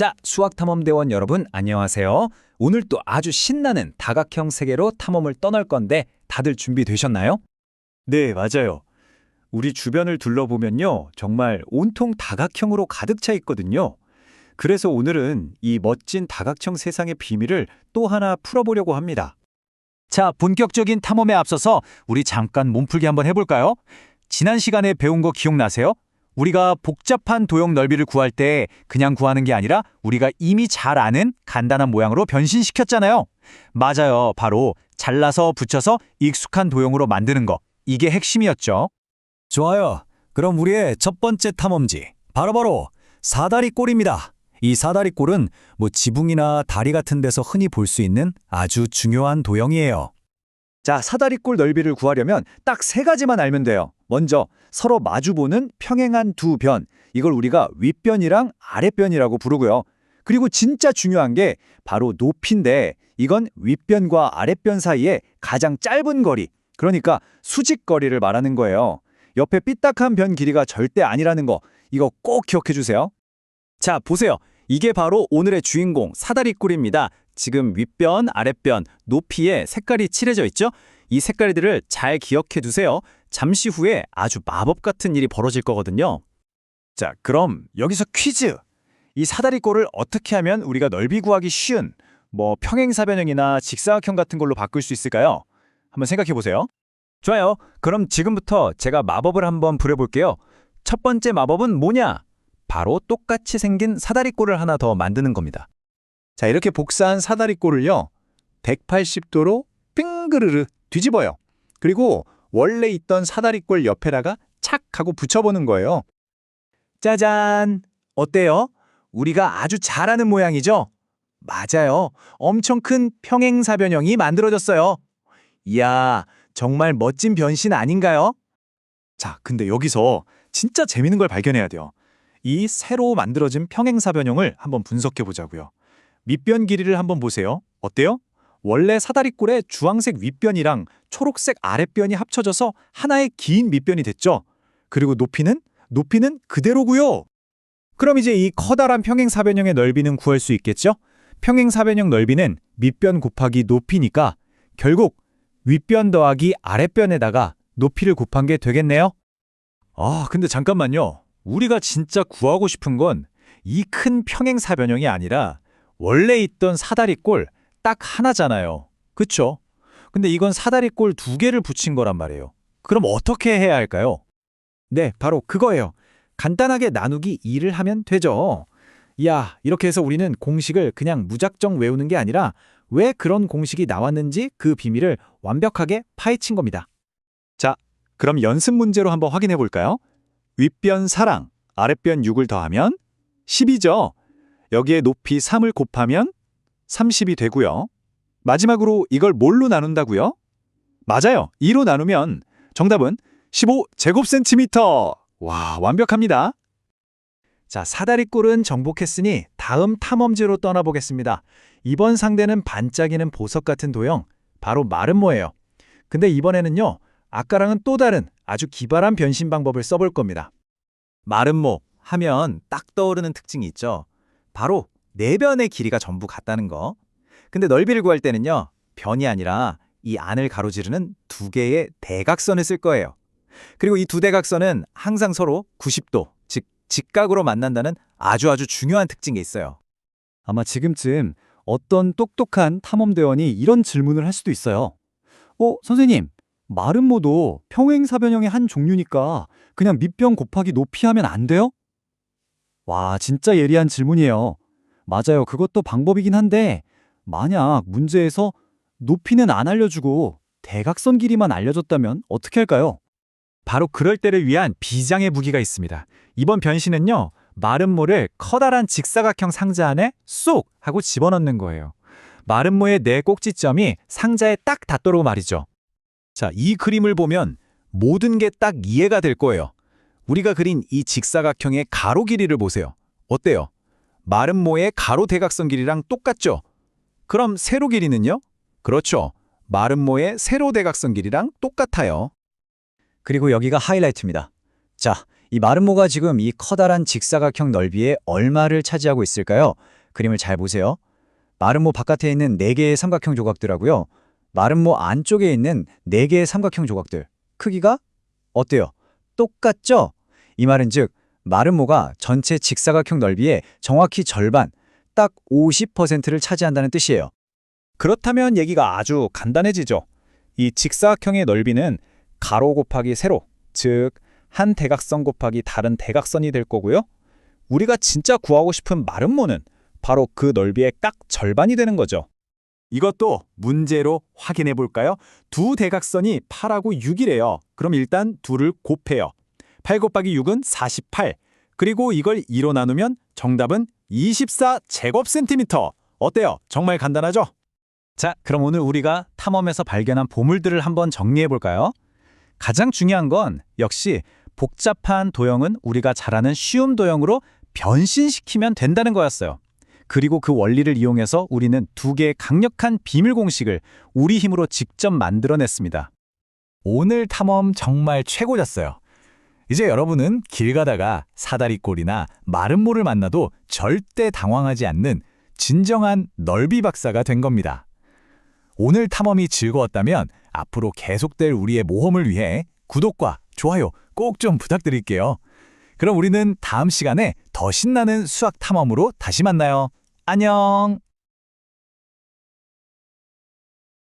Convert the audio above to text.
자, 수학탐험대원 여러분 안녕하세요. 오늘 또 아주 신나는 다각형 세계로 탐험을 떠날 건데 다들 준비되셨나요? 네, 맞아요. 우리 주변을 둘러보면요. 정말 온통 다각형으로 가득 차 있거든요. 그래서 오늘은 이 멋진 다각형 세상의 비밀을 또 하나 풀어보려고 합니다. 자, 본격적인 탐험에 앞서서 우리 잠깐 몸풀기 한번 해볼까요? 지난 시간에 배운 거 기억나세요? 우리가 복잡한 도형 넓이를 구할 때 그냥 구하는 게 아니라 우리가 이미 잘 아는 간단한 모양으로 변신시켰잖아요. 맞아요. 바로 잘라서 붙여서 익숙한 도형으로 만드는 거. 이게 핵심이었죠. 좋아요. 그럼 우리의 첫 번째 탐험지. 바로바로 사다리 꼴입니다. 이 사다리 꼴은 뭐 지붕이나 다리 같은 데서 흔히 볼 수 있는 아주 중요한 도형이에요. 자, 사다리꼴 넓이를 구하려면 딱 세 가지만 알면 돼요. 먼저 서로 마주보는 평행한 두 변. 이걸 우리가 윗변이랑 아랫변이라고 부르고요. 그리고 진짜 중요한 게 바로 높이인데 이건 윗변과 아랫변 사이에 가장 짧은 거리. 그러니까 수직 거리를 말하는 거예요. 옆에 삐딱한 변 길이가 절대 아니라는 거. 이거 꼭 기억해 주세요. 자, 보세요. 이게 바로 오늘의 주인공 사다리꼴입니다. 지금 윗변, 아랫변, 높이에 색깔이 칠해져 있죠? 이 색깔들을 잘 기억해 두세요. 잠시 후에 아주 마법 같은 일이 벌어질 거거든요. 자, 그럼 여기서 퀴즈. 이 사다리꼴을 어떻게 하면 우리가 넓이 구하기 쉬운 뭐 평행사변형이나 직사각형 같은 걸로 바꿀 수 있을까요? 한번 생각해 보세요. 좋아요. 그럼 지금부터 제가 마법을 한번 부려볼게요. 첫 번째 마법은 뭐냐? 바로 똑같이 생긴 사다리꼴을 하나 더 만드는 겁니다. 자, 이렇게 복사한 사다리꼴을요. 180도로 빙그르르 뒤집어요. 그리고 원래 있던 사다리꼴 옆에다가 착 하고 붙여보는 거예요. 짜잔! 어때요? 우리가 아주 잘하는 모양이죠? 맞아요. 엄청 큰 평행사변형이 만들어졌어요. 이야, 정말 멋진 변신 아닌가요? 자, 근데 여기서 진짜 재밌는 걸 발견해야 돼요. 이 새로 만들어진 평행사변형을 한번 분석해 보자고요. 밑변 길이를 한번 보세요. 어때요? 원래 사다리꼴의 주황색 윗변이랑 초록색 아랫변이 합쳐져서 하나의 긴 밑변이 됐죠. 그리고 높이는 높이는 그대로고요. 그럼 이제 이 커다란 평행사변형의 넓이는 구할 수 있겠죠? 평행사변형 넓이는 밑변 곱하기 높이니까 결국 윗변 더하기 아랫변에다가 높이를 곱한 게 되겠네요. 아, 근데 잠깐만요. 우리가 진짜 구하고 싶은 건 이 큰 평행사변형이 아니라 원래 있던 사다리꼴 딱 하나잖아요. 그쵸? 근데 이건 사다리꼴 두 개를 붙인 거란 말이에요. 그럼 어떻게 해야 할까요? 네, 바로 그거예요. 간단하게 나누기 2를 하면 되죠. 야, 이렇게 해서 우리는 공식을 그냥 무작정 외우는 게 아니라 왜 그런 공식이 나왔는지 그 비밀을 완벽하게 파헤친 겁니다. 자, 그럼 연습 문제로 한번 확인해 볼까요? 윗변 4랑 아랫변 6을 더하면 10이죠. 여기에 높이 3을 곱하면 30이 되고요. 마지막으로 이걸 뭘로 나눈다고요? 맞아요. 2로 나누면 정답은 15 제곱센티미터. 와, 완벽합니다. 자, 사다리꼴은 정복했으니 다음 탐험지로 떠나보겠습니다. 이번 상대는 반짝이는 보석 같은 도형, 바로 마름모예요. 근데 이번에는요, 아까랑은 또 다른 아주 기발한 변신 방법을 써볼 겁니다. 마름모 하면 딱 떠오르는 특징이 있죠. 바로 네 변의 길이가 전부 같다는 거. 근데 넓이를 구할 때는요, 변이 아니라 이 안을 가로지르는 두 개의 대각선을 쓸 거예요. 그리고 이 두 대각선은 항상 서로 90도, 즉 직각으로 만난다는 아주 아주 중요한 특징이 있어요. 아마 지금쯤 어떤 똑똑한 탐험대원이 이런 질문을 할 수도 있어요. 어, 선생님, 마름모도 평행사변형의 한 종류니까 그냥 밑변 곱하기 높이 하면 안 돼요? 와, 진짜 예리한 질문이에요. 맞아요. 그것도 방법이긴 한데 만약 문제에서 높이는 안 알려주고 대각선 길이만 알려줬다면 어떻게 할까요? 바로 그럴 때를 위한 비장의 무기가 있습니다. 이번 변신은요. 마름모를 커다란 직사각형 상자 안에 쏙 하고 집어넣는 거예요. 마름모의 네 꼭지점이 상자에 딱 닿도록 말이죠. 자, 이 그림을 보면 모든 게 딱 이해가 될 거예요. 우리가 그린 이 직사각형의 가로 길이를 보세요. 어때요? 마름모의 가로 대각선 길이랑 똑같죠? 그럼 세로 길이는요? 그렇죠. 마름모의 세로 대각선 길이랑 똑같아요. 그리고 여기가 하이라이트입니다. 자, 이 마름모가 지금 이 커다란 직사각형 넓이에 얼마를 차지하고 있을까요? 그림을 잘 보세요. 마름모 바깥에 있는 4개의 삼각형 조각들하고요. 마름모 안쪽에 있는 4개의 삼각형 조각들. 크기가 어때요? 똑같죠? 이 말은 즉 마름모가 전체 직사각형 넓이의 정확히 절반, 딱 50%를 차지한다는 뜻이에요. 그렇다면 얘기가 아주 간단해지죠. 이 직사각형의 넓이는 가로 곱하기 세로, 즉 한 대각선 곱하기 다른 대각선이 될 거고요. 우리가 진짜 구하고 싶은 마름모는 바로 그 넓이의 딱 절반이 되는 거죠. 이것도 문제로 확인해 볼까요? 두 대각선이 8하고 6이래요. 그럼 일단 둘을 곱해요. 8 곱하기 6은 48. 그리고 이걸 2로 나누면 정답은 24 제곱센티미터. 어때요? 정말 간단하죠? 자, 그럼 오늘 우리가 탐험에서 발견한 보물들을 한번 정리해 볼까요? 가장 중요한 건 역시 복잡한 도형은 우리가 잘 아는 쉬운 도형으로 변신시키면 된다는 거였어요. 그리고 그 원리를 이용해서 우리는 두 개의 강력한 비밀 공식을 우리 힘으로 직접 만들어냈습니다. 오늘 탐험 정말 최고였어요. 이제 여러분은 길 가다가 사다리꼴이나 마름모를 만나도 절대 당황하지 않는 진정한 넓이 박사가 된 겁니다. 오늘 탐험이 즐거웠다면 앞으로 계속될 우리의 모험을 위해 구독과 좋아요 꼭 좀 부탁드릴게요. 그럼 우리는 다음 시간에 더 신나는 수학 탐험으로 다시 만나요. 안녕!